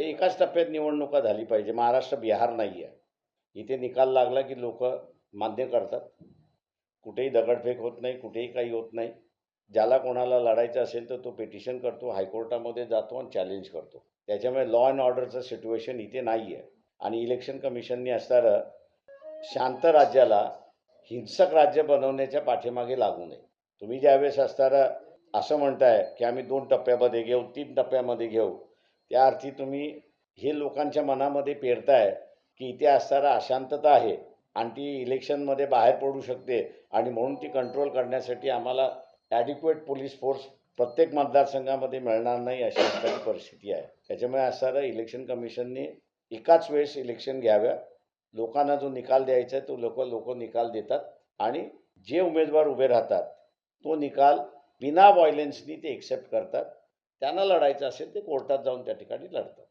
ते एकाच टप्प्यात निवडणुका झाली पाहिजे. महाराष्ट्र बिहार नाही आहे इथे निकाल लागला की लोक मान्य करतात. कुठेही दगडफेक होत नाही कुठेही काही होत नाही. ज्याला कोणाला लढायचं असेल तर तो पिटिशन करतो हायकोर्टामध्ये जातो आणि चॅलेंज करतो. त्याच्यामुळे लॉ अँड ऑर्डरचं सिच्युएशन इथे नाही आहे आणि इलेक्शन कमिशननी असणारं शांत राज्याला हिंसक राज्य बनवण्याच्या पाठीमागे लागू नये. तुम्ही ज्यावेळेस असणारं असं म्हणताय की आम्ही दोन टप्प्यामध्ये घेऊ तीन टप्प्यामध्ये घेऊ त्या अर्थी तुम्ही हे लोकांच्या मनामध्ये पेरताय की इथे असणारा अशांतता आहे आणि ती इलेक्शनमध्ये बाहेर पडू शकते आणि म्हणून ती कंट्रोल करण्यासाठी आम्हाला ॲडिक्वेट पोलीस फोर्स प्रत्येक मतदारसंघामध्ये मिळणार नाही अशी असणारी परिस्थिती आहे. त्याच्यामुळे असणारं इलेक्शन कमिशनने एकाच वेळेस इलेक्शन घ्याव्या. लोकांना जो निकाल द्यायचा आहे तो लोक लोक निकाल देतात आणि जे उमेदवार उभे राहतात तो निकाल बिना व्हायलेन्सनी ते एक्सेप्ट करतात. त्यांना लढायचं असेल ते कोर्टात जाऊन त्या ठिकाणी लढतात.